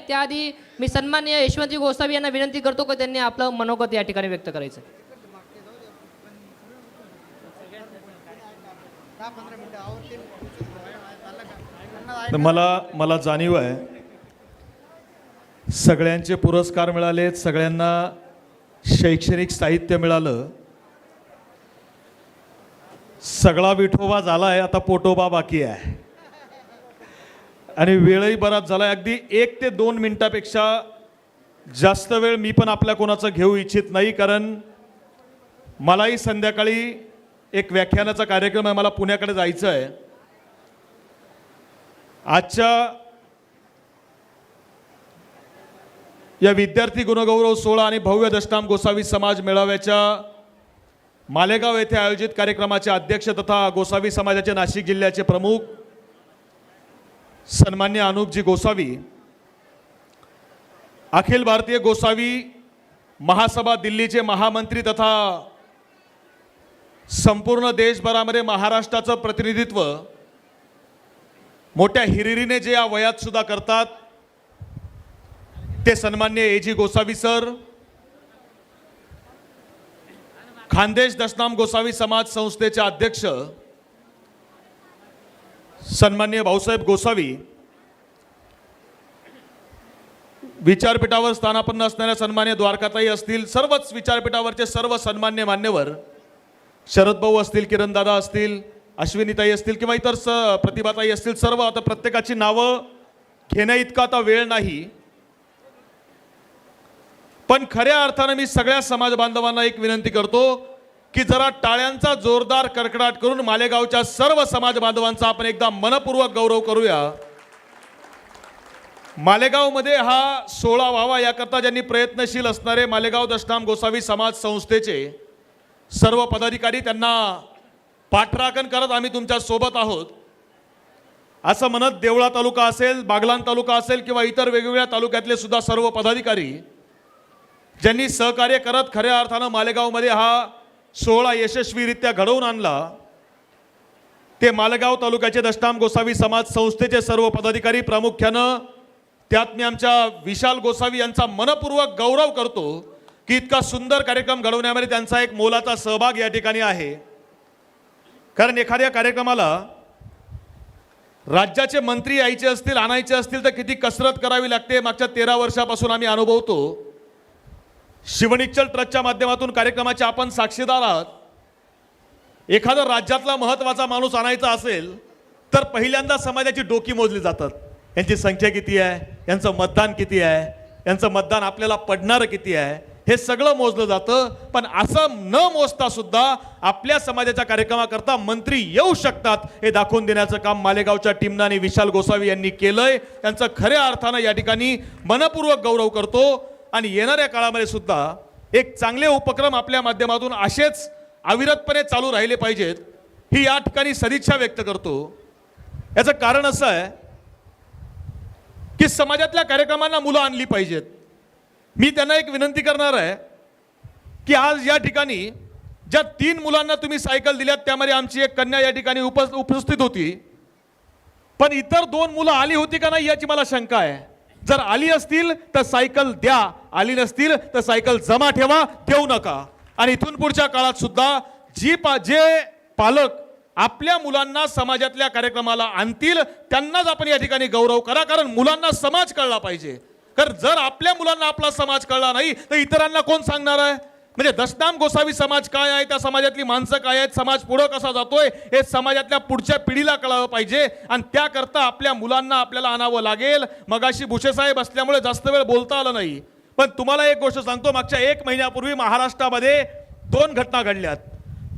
त्याआधी मी सन्मान्य यशवंतजी गोसावी यांना विनंती करतो की त्यांनी आपलं मनोगत या ठिकाणी व्यक्त करायचं. तर मला मला जाणीव आहे सगळ्यांचे पुरस्कार मिळाले सगळ्यांना शैक्षणिक साहित्य मिळालं. सगळा विठोबा झालाय आता पोटोबा बाकी आहे. आणि वेळही बराच झालाय अगदी एक ते दोन मिनटापेक्षा जास्त वेळ मी पण आपल्या कोणाचं घेऊ इच्छित नाही कारण मलाही संध्याकाळी एक व्याख्यानाचा कार्यक्रम आहे मला पुण्याकडे जायचं आहे. आजच्या या विद्यार्थी गुणगौरव सोहळा आणि भव्य दशनाम गोसावी समाज मेळाव्याच्या मालेगाव येथे आयोजित कार्यक्रमाचे अध्यक्ष तथा गोसावी समाजाचे नाशिक जिल्ह्याचे प्रमुख सन्मान्य अनुपजी गोसावी अखिल भारतीय गोसावी महासभा दिल्लीचे महामंत्री तथा संपूर्ण देशभरामध्ये महाराष्ट्राचं प्रतिनिधित्व मोठ्या हिरिरीने जे या वयात सुद्धा करतात ते सन्मान्य A G Gosavi sir Khandesh Dashnam Gosavi समाज संस्थेचे अध्यक्ष सन्मान्य भाऊसाहेब गोसावी विचारपीठावर स्थानापन्न असणाऱ्या सन्मान्य द्वारकाताई असतील सर्वच विचारपीठावरचे सर्व सन्मान्य मान्यवर शरद भाऊ असतील किरणदादा असतील अश्विनीताई असतील किंवा इतर स प्रतिभाताई असतील सर्व आता प्रत्येकाची नावं घेण्या इतका आता वेळ नाही. पण खऱ्या अर्थानं मी सगळ्या समाज बांधवांना एक विनंती करतो की जरा टाळ्यांचा जोरदार कडकडाट करून मालेगावच्या सर्व समाज बांधवांचा आपण एकदा मनपूर्वक गौरव करूया. मालेगावमध्ये हा सोहळा व्हावा याकरता ज्यांनी प्रयत्नशील असणारे मालेगाव दशनाम गोसावी समाज संस्थेचे सर्व पदाधिकारी त्यांना पाठराखण करत आम्ही तुमच्यासोबत आहोत. असं म्हणत देवळा तालुका असेल बागलान तालुका असेल किंवा इतर वेगवेगळ्या तालुक्यातले सुद्धा सर्व पदाधिकारी ज्यांनी सहकार्य करत खऱ्या अर्थानं मालेगावमध्ये हा सोहळा यशस्वीरित्या घडवून आणला ते मालेगाव तालुक्याचे दशनाम गोसावी समाज संस्थेचे सर्व पदाधिकारी प्रामुख्यानं त्यात मी आमच्या विशाल गोसावी यांचा मनपूर्वक गौरव करतो की इतका सुंदर कार्यक्रम घडवण्यामध्ये त्यांचा एक मोलाचा सहभाग या ठिकाणी आहे. कारण एखाद्या कार्यक्रमाला राज्याचे मंत्री यायचे असतील आणायचे असतील तर किती कसरत करावी लागते मागच्या तेरा वर्षापासून आम्ही अनुभवतो. शिवनिच्चल ट्रस्टच्या माध्यमातून कार्यक्रमाचे आपण साक्षीदार आहात. एखादा राज्यातला महत्त्वाचा माणूस आणायचा असेल तर पहिल्यांदा समाजाची डोकी मोजली जातात. यांची संख्या किती आहे? यांचं मतदान किती आहे? यांचं मतदान आपल्याला पडणारं किती आहे? हे सगळं मोजलं जातं पण असं न मोजता सुद्धा आपल्या समाजाच्या कार्यक्रमाकरता मंत्री येऊ शकतात हे दाखवून देण्याचं काम मालेगावच्या टीमनं आणि विशाल गोसावी यांनी केलंय. त्यांचं खऱ्या अर्थानं या ठिकाणी मनपूर्वक गौरव करतो. आणि येणाऱ्या काळामध्ये सुद्धा एक चांगले उपक्रम आपल्या माध्यमातून असेच अविरतपणे चालू राहिले पाहिजेत ही या ठिकाणी सदिच्छा व्यक्त करतो. याचं कारण असं आहे की समाजातल्या कार्यक्रमांना मुलं आणली पाहिजेत. मी त्यांना एक विनंती करणार आहे की आज या ठिकाणी ज्या तीन मुलांना तुम्ही सायकल दिल्यात त्यामध्ये आमची एक कन्या या ठिकाणी उप उपस्थित होती. पण इतर दोन मुलं आली होती का नाही याची मला शंका आहे. जर आली असतील तर सायकल द्या. आली नसतील तर सायकल जमा ठेवा देऊ नका. आणि इथून पुढच्या काळात सुद्धा जी पा जे पालक आपल्या मुलांना समाजातल्या कार्यक्रमाला आणतील त्यांनाच आपण या ठिकाणी गौरव करा कारण मुलांना समाज कळला पाहिजे. कारण जर आपल्या मुलांना आपला समाज कळला नाही तर इतरांना कोण सांगणार आहे? म्हणजे दशनाम गोसावी समाज काय आहे? त्या समाजातली माणसं काय आहेत? समाज पुढं कसा जातोय? हे समाजातल्या पुढच्या पिढीला कळावं पाहिजे. आणि त्याकरता आपल्या मुलांना आपल्याला आणावं लागेल. मगाशी भुसेसाहेब असल्यामुळे जास्त वेळ बोलता आलं नाही. पण तुम्हाला एक गोष्ट सांगतो मागच्या एक महिन्यापूर्वी महाराष्ट्रामध्ये दोन घटना घडल्यात.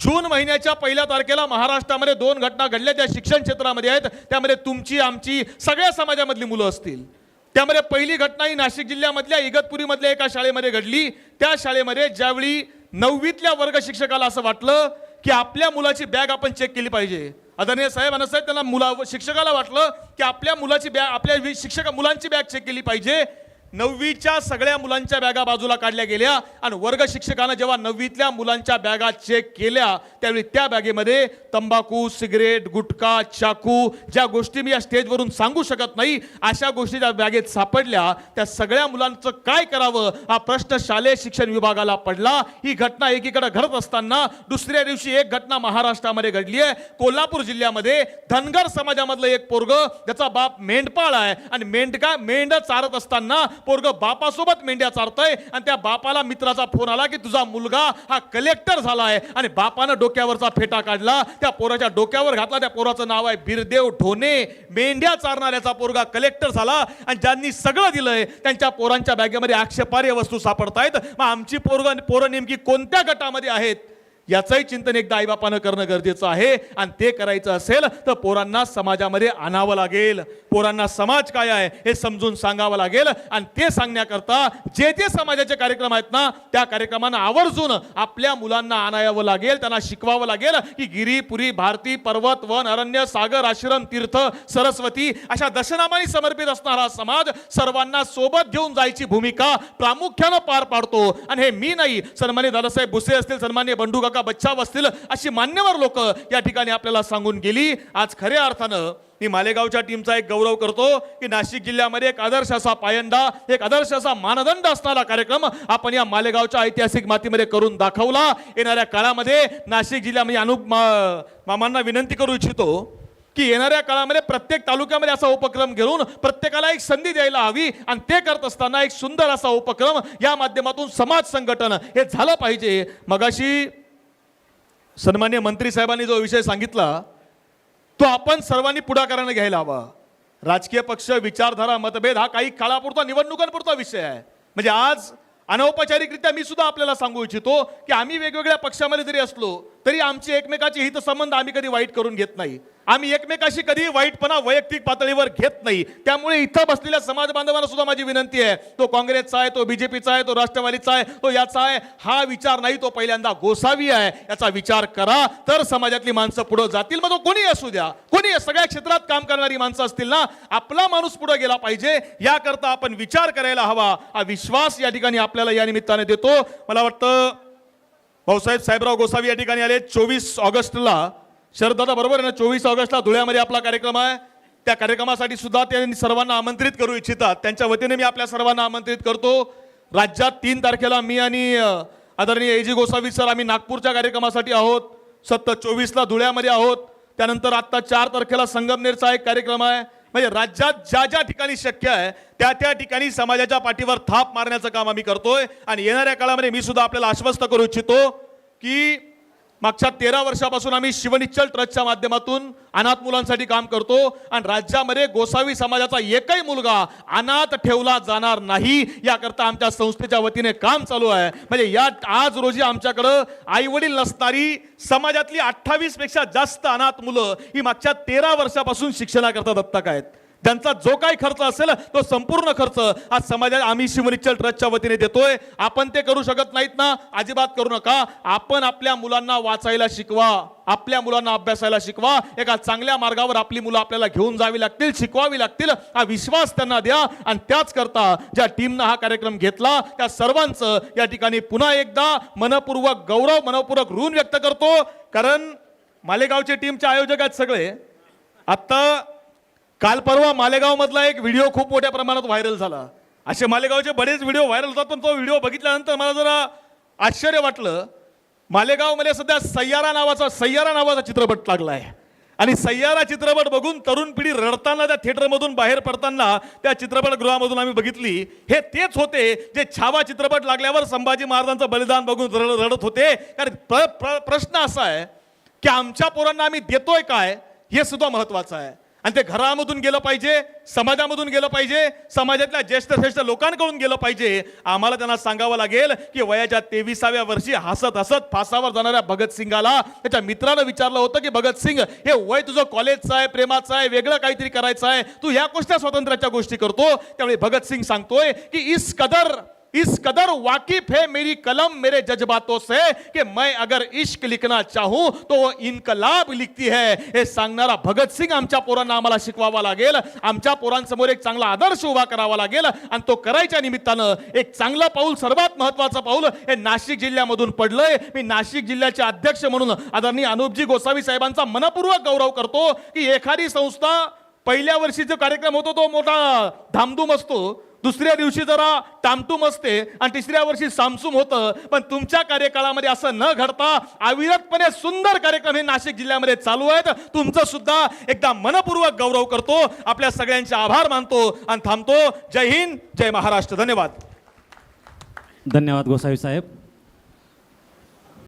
जून महिन्याच्या पहिल्या तारखेला महाराष्ट्रामध्ये दोन घटना घडल्या. त्या शिक्षण क्षेत्रामध्ये आहेत. त्यामध्ये तुमची आमची सगळ्या समाजामधली मुलं असतील. त्यामध्ये पहिली घटना ही नाशिक जिल्ह्यामधल्या इगतपुरीमधल्या एका शाळेमध्ये घडली. त्या शाळेमध्ये ज्यावेळी नववीतल्या वर्ग शिक्षकाला असं वाटलं की आपल्या मुलाची बॅग आपण चेक केली पाहिजे. आदरणीय साहेब साहेब त्यांना मुला शिक्षकाला वाटलं की आपल्या मुलाची बॅग आपल्या वि- शिक्षक मुलांची बॅग चेक केली पाहिजे. नववीच्या सगळ्या मुलांच्या बॅगा बाजूला काढल्या गेल्या आणि वर्ग शिक्षकानं जेव्हा नववीतल्या मुलांच्या बॅगा चेक केल्या त्यावेळी त्या बॅगेमध्ये तंबाखू सिगरेट गुटखा चाकू ज्या गोष्टी मी या स्टेजवरून सांगू शकत नाही अशा गोष्टी त्या बॅगेत सापडल्या. त्या सगळ्या मुलांचं काय करावं? हा प्रश्न शालेय शिक्षण विभागाला पडला. ही घटना एकीकडे घडत असताना दुसऱ्या दिवशी एक घटना महाराष्ट्रामध्ये घडली आहे. कोल्हापूर जिल्ह्यामध्ये धनगर समाजामधलं एक पोरग त्याचा बाप मेंढपाळ आहे आणि मेंढका मेंढ चारत असताना पोरग बापासोबत मेंढ्या चारतंय आणि त्या बापाला मित्राचा फोन आला की तुझा मुलगा हा कलेक्टर झाला आहे आणि बापानं डोक्यावरचा फेटा काढला. त्या पोराच्या डोक्यावर घातला. त्या पोराचं नाव आहे बिरदेव ठोणे मेंढ्या चारणाऱ्याचा पोरगा कलेक्टर झाला आणि ज्यांनी सगळं दिलंय त्यांच्या पोरांच्या बॅगेमध्ये आक्षेपार्ह वस्तू सापडतायत. मग आमची पोरग पोरं नेमकी कोणत्या गटामध्ये आहेत? याचंही चिंतन एकदा आईबापानं करणं गरजेचं आहे. आणि ते करायचं असेल तर पोरांना समाजामध्ये आणावं लागेल. पोरांना समाज काय आहे हे समजून सांगावं लागेल. आणि ते सांगण्याकरता जे जे समाजाचे कार्यक्रम आहेत ना त्या कार्यक्रमांना आवर्जून आपल्या मुलांना आणावं लागेल त्यांना शिकवावं लागेल की गिरी पुरी भारती पर्वत वन अरण्य सागर आश्रम तीर्थ सरस्वती अशा दशनामाने समर्पित असणारा समाज सर्वांना सोबत घेऊन जायची भूमिका प्रामुख्यानं पार पाडतो. आणि हे मी नाही सन्मान्य दादासाहेब भुसे असतील सन्मान्य बंडू काका बच्चाव असतील अशी मान्यवर लोक या ठिकाणी आपल्याला सांगून गेली. आज खऱ्या अर्थानं मी मालेगावच्या टीमचा एक गौरव करतो की नाशिक जिल्ह्यामध्ये एक आदर्श असा पायंडा एक आदर्श असा मानदंड असणारा कार्यक्रम आपण या मालेगावच्या ऐतिहासिक मातीमध्ये करून दाखवला. येणाऱ्या काळामध्ये नाशिक जिल्ह्यामध्ये म्हणजे अनु मा- मामांना विनंती करू इच्छितो की येणाऱ्या काळामध्ये प्रत्येक तालुक्यामध्ये असा उपक्रम घेऊन प्रत्येकाला एक संधी द्यायला हवी आणि ते करत असताना एक सुंदर असा उपक्रम या माध्यमातून समाज संघटन हे झालं पाहिजे. मगाशी सन्मान्य मंत्री साहेबांनी जो विषय सांगितला तो आपण सर्वांनी पुढाकाराने घ्यायला हवा. राजकीय पक्ष विचारधारा मतभेद हा काही काळापुरता निवडणुकांपुरता विषय आहे. म्हणजे आज अनौपचारिकरित्या मी सुद्धा आपल्याला सांगू इच्छितो की आम्ही वेगवेगळ्या पक्षामध्ये जरी असलो तरी आमचे एकमेकाचे हितसंबंध आम्ही कधी वाईट करून घेत नाही. आम्ही एकमेकाशी कधी वाईटपणा वैयक्तिक पातळीवर घेत नाही. त्यामुळे इथं बसलेल्या समाज बांधवांना सुद्धा माझी विनंती आहे. तो काँग्रेसचा आहे तो बीजेपीचा आहे तो राष्ट्रवादीचा आहे तो याचा आहे. हा विचार नाही तो पहिल्यांदा गोसावी आहे. याचा विचार करा. तर समाजातली माणसं पुढे जातील. मग तो कोणी असू द्या. कोणी सगळ्या क्षेत्रात काम करणारी माणसं असतील ना? आपला माणूस पुढे गेला पाहिजे. याकरता आपण विचार करायला हवा. हा विश्वास या ठिकाणी आपल्याला या निमित्ताने देतो. मला वाटतं भाऊसाहेब साहेबराव गोसावी या ठिकाणी आले. चोवीस ऑगस्टला शरददादा बरोबर आहे ना चोवीस ऑगस्टला धुळ्यामध्ये आपला कार्यक्रम आहे. त्या कार्यक्रमासाठी सुद्धा त्यांनी सर्वांना आमंत्रित करू इच्छितात. त्यांच्या वतीने मी आपल्या सर्वांना आमंत्रित करतो. राज्यात तीन तारखेला मी आणि अ, आदरणीय एजी गोसावी सर आम्ही नागपूरच्या कार्यक्रमासाठी आहोत. सत्तर चोवीसला धुळ्यामध्ये आहोत. त्यानंतर आत्ता चार तारखेला संगमनेरचा एक कार्यक्रम आहे. म्हणजे राज्यात ज्या ज्या ठिकाणी शक्य आहे त्या त्या ठिकाणी समाजाच्या पाठीवर थाप मारण्याचं काम आम्ही करतोय. आणि येणाऱ्या काळामध्ये मी सुद्धा आपल्याला आश्वस्त करू इच्छितो की मागच्या तेरा वर्षापासून आम्ही शिवनिच्चल ट्रस्टच्या माध्यमातून अनाथ मुलांसाठी काम करतो आणि राज्यामध्ये गोसावी समाजाचा एकही मुलगा अनाथ ठेवला जाणार नाही याकरता आमच्या संस्थेच्या वतीने काम चालू आहे. म्हणजे या आज रोजी आमच्याकडं आई वडील नसणारी समाजातली अठ्ठावीसपेक्षा जास्त अनाथ मुलं ही मागच्या तेरा वर्षापासून शिक्षणाकरता दत्तक आहेत. त्यांचा जो काही खर्च असेल तो संपूर्ण खर्च आज समाजात आम्ही शिवनिच्चल ट्रस्टच्या वतीने देतोय. आपण ते करू शकत नाहीत ना? अजिबात करू नका. आपण आपल्या मुलांना वाचायला शिकवा. आपल्या मुलांना अभ्यासायला शिकवा. एका चांगल्या मार्गावर आपली मुलं आपल्याला घेऊन जावी लागतील शिकवावी लागतील. हा विश्वास त्यांना द्या आणि त्याच करता ज्या टीमनं हा कार्यक्रम घेतला त्या सर्वांचं या ठिकाणी पुन्हा एकदा मनपूर्वक गौरव मनपूर्वक ऋण व्यक्त करतो. कारण मालेगावचे टीमचे आयोजक आहेत सगळे. आत्ता काल परवा मालेगावमधला एक व्हिडिओ खूप मोठ्या प्रमाणात व्हायरल झाला. असे मालेगावचे बरेच व्हिडिओ व्हायरल होतात पण तो व्हिडिओ बघितल्यानंतर मला जरा आश्चर्य वाटलं. मालेगावमध्ये सध्या सय्यारा नावाचा सय्यारा नावाचा चित्रपट लागला आहे आणि सय्यारा चित्रपट बघून तरुण पिढी रडताना त्या थिएटरमधून बाहेर पडताना त्या चित्रपटगृहामधून आम्ही बघितली. हे तेच होते जे छावा चित्रपट लागल्यावर संभाजी महाराजांचं बलिदान बघून रड- रडत होते. कारण प्र- प्र- प्रश्न असा आहे की आमच्या पोरांना आम्ही देतोय काय हे सुद्धा महत्वाचं आहे. आणि ते घरामधून गेलं पाहिजे समाजामधून गेलं पाहिजे समाजातल्या ज्येष्ठ श्रेष्ठ लोकांकडून गेलं पाहिजे. आम्हाला त्यांना सांगावं लागेल की वयाच्या तेविसाव्या वर्षी हसत हसत फासावर जाणाऱ्या भगतसिंगाला त्याच्या मित्रानं विचारलं होतं की भगतसिंग हे वय तुझं कॉलेजचं आहे प्रेमाचं आहे वेगळं काहीतरी करायचं आहे. तू ह्या गोष्टी स्वातंत्र्याच्या गोष्टी करतो? त्यामुळे भगतसिंग सांगतोय की इस कदर इस कदर वाकिफ है मेरी कलम मेरे जज्बातों से कि मैं अगर इश्क लिखना चाहूं तो वो इनकलाब लिखती है। हे सांगणारा भगत सिंग आमच्या पोरांना आम्हाला शिकवावा लागेल। आमच्या पोरांसमोर एक चांगला आदर्श उभा करावा लागेल। आणि तो करायच्या निमित्तानं एक चांगलं पाऊल सर्वात महत्वाचं पाऊल हे नाशिक जिल्ह्यामधून पडलंय. मी नाशिक जिल्ह्याचे अध्यक्ष म्हणून आदरणीय अनुपजी गोसावी साहेबांचा मनपूर्वक गौरव करतो की एखादी संस्था पहिल्या वर्षी जो कार्यक्रम होतो तो मोठा धामधूम असतो. दुसऱ्या दिवशी जरा टामटूम असते आणि तिसऱ्या वर्षी सामसूम होतं पण तुमच्या कार्यकाळामध्ये असं न घडता अविरतपणे सुंदर कार्यक्रम हे नाशिक जिल्ह्यामध्ये चालू आहेत. तुमचं सुद्धा एकदा मनपूर्वक गौरव करतो. आपल्या सगळ्यांचे आभार मानतो आणि थांबतो. जय हिंद जय महाराष्ट्र. धन्यवाद. धन्यवाद गोसावी साहेब.